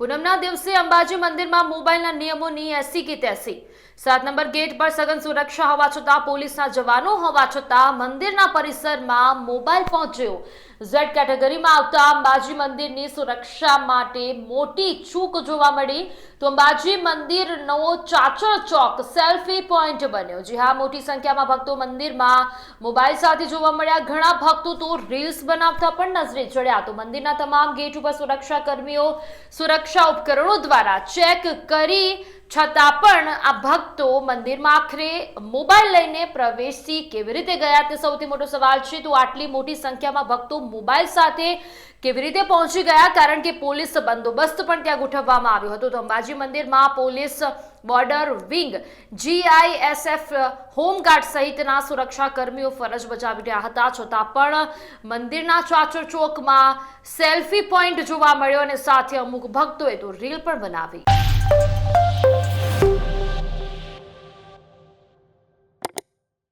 પૂનમના દિવસે અંબાજી મંદિરમાં મોબાઈલના નિયમોની એસી કે તેસી સાત નંબર ગેટ પર સઘન સુરક્ષા હોવા છતાં પોલીસના જવાનો હોવા છતાં મંદિરના પરિસરમાં મોબાઈલ પહોંચ્યો. ઝેડ કેટેગરીમાં આવતા અંબાજી મંદિરની સુરક્ષા માટે મોટી ચૂક જોવા મળી. તો અંબાજી મંદિરનો ચાચર ચોક સેલ્ફી પોઈન્ટ બન્યો. જી હા, મોટી સંખ્યામાં ભક્તો મંદિરમાં મોબાઈલ સાથે જોવા મળ્યા. ઘણા ભક્તો તો રીલ્સ બનાવતા પણ નજરે ચડ્યા. તો મંદિરના તમામ ગેટ ઉપર સુરક્ષા કર્મીઓ સુરક્ષા ઉપકરણો દ્વારા ચેક કરી છતાં પણ આ ભક્તો મંદિરમાં આખરે મોબાઈલ લઈને પ્રવેશી કેવી રીતે ગયા, તે સૌથી મોટો સવાલ છે. તો આટલી મોટી સંખ્યામાં ભક્તો મોબાઈલ સાથે કેવી રીતે પહોંચી ગયા? કારણ કે પોલીસ બંદોબસ્ત પણ ત્યાં ગોઠવવામાં આવ્યો હતો. તો અંબાજી મંદિરમાં police border wing. GISF home guard સહિતના સુરક્ષા કર્મીઓ ફરજ બજાવી રહ્યા હતા. છતાં પણ મંદિરના ચાચર ચોકમાં સેલ્ફી પોઈન્ટ જોવા મળ્યો અને સાથે અમુક ભક્તોએ તો રીલ પણ બનાવી.